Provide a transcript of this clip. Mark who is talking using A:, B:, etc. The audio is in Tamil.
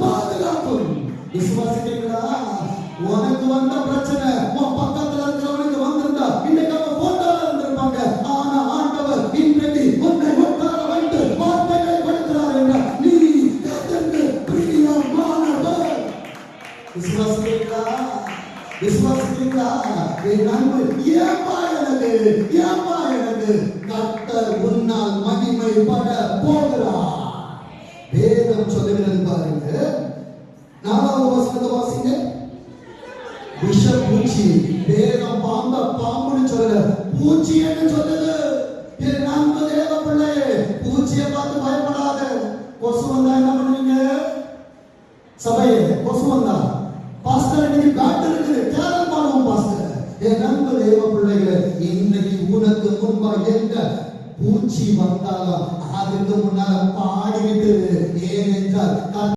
A: பாதுகாப்பும் விசுவாசிக்கிறீங்களா உனக்கு வந்த பிரச்சனை உன் பக்கத்துல இருக்கிறவனுக்கு வந்திருந்தா இன்னைக்கு அவன் போட்டால இருந்திருப்பாங்க. ஆனா ஆண்டவர் இன்றைக்கு உன்னை உட்கார வைத்து வார்த்தைகளை கொடுக்கிறார் என்றால் நீ கர்த்தருக்கு பிரியமானவர்? விசுவாசிக்கிறீங்களா விசுவாசிக்கிறீங்களா என் நண்பு ஏப்பா எனக்கு ஏப்பா எனக்கு. கத்த உன்னால் மகிமைப்பட போகிறார். நாலாவது வசனத்தை வாசிங்க விஷ பூச்சி வேதம் பாம்ப பாம்புன்னு சொல்லல பூச்சி என்று சொல்லுது என் நண்பு தேவ பிள்ளையே பூச்சியை பார்த்து பயப்படாத கொசு வந்தா என்ன பண்ணுவீங்க சபையே கொசு வந்தா பாஸ்டர் இன்னைக்கு பேட் இருக்குது கேரல் பாடுவோம் பாஸ்டர் என் நண்பு தேவ பிள்ளைகள் இன்னைக்கு உனக்கு முன்பா எந்த பூச்சி வந்தாலும் அதுக்கு முன்னால பாடிக்கிட்டு ஏனென்றால்